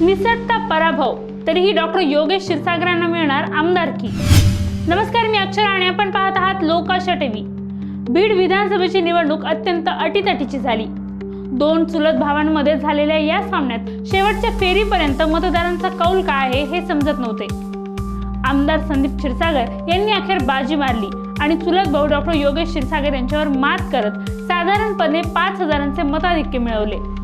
निसटता पराभव. तरीही डॉक्टर योगेश क्षीरसागरांना मिळणार आमदारकी नमस्कार मी अक्षर आणि आपण पाहत आहात लोकाशा टीव्ही बीड विधानसभेची निवडणूक अत्यंत अटीतटीची झाली. दोन चुलत भावांमध्ये झालेल्या या सामन्यात शेवटच्या फेरीपर्यंत मतदारांचा कौल काय आहे हे समजत नव्हते. आमदार संदीप क्षीरसागर यांनी अखेर बाजी मारली आणि चुलत भाऊ डॉक्टर योगेश क्षीरसागर यांच्यावर मात करत साधारणपणे पाच हजारांचे मताधिक्य मिळवले.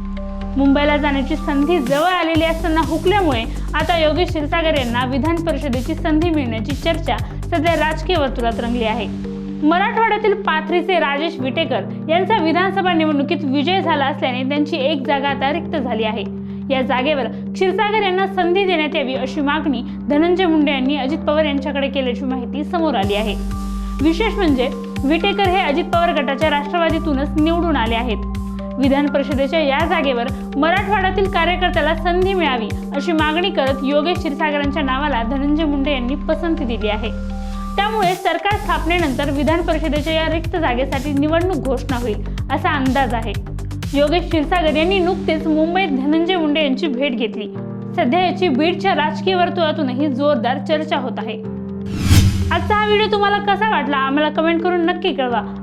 मुंबईला जाण्याची संधी जवळ आलेली असताना हुकल्यामुळे आता योगेश क्षीरसागर यांना विधान परिषदेची संधी मिळण्याची चर्चा सध्या राजकीय वर्तुळात रंगली आहे. मराठवाड्यातील पाथरीचे राजेश विटेकर यांचा विधानसभा निवडणुकीत विजय झाला असल्याने त्यांची एक जागा आता रिक्त झाली आहे. या जागेवर क्षीरसागर यांना संधी देण्यात यावी अशी मागणी धनंजय मुंडे यांनी अजित पवार यांच्याकडे केल्याची माहिती समोर आली आहे. विशेष म्हणजे विटेकर हे अजित पवार गटाच्या राष्ट्रवादीतूनच निवडून आले आहेत. विधान परिषदेच्या या जागेवर मराठवाड्यातील कार्यकर्त्याला संधी मिळावी अशी मागणी करत योगेश क्षीरसागरांच्या नावाला धनंजय मुंडे यांनी पसंती दिली आहे. त्यामुळे सरकार स्थापनेनंतर विधान परिषदेच्या या रिक्त जागेसाठी निवडणूक घोषणा होईल असा अंदाज आहे. योगेश क्षीरसागर यांनी नुकतेच मुंबईत धनंजय मुंडे यांची भेट घेतली. सध्या याची बीडच्या राजकीय वर्तुळातूनही जोरदार चर्चा होत आहे. आजचा हा व्हिडिओ तुम्हाला कसा वाटला? आम्हाला कमेंट करून नक्की कळवा.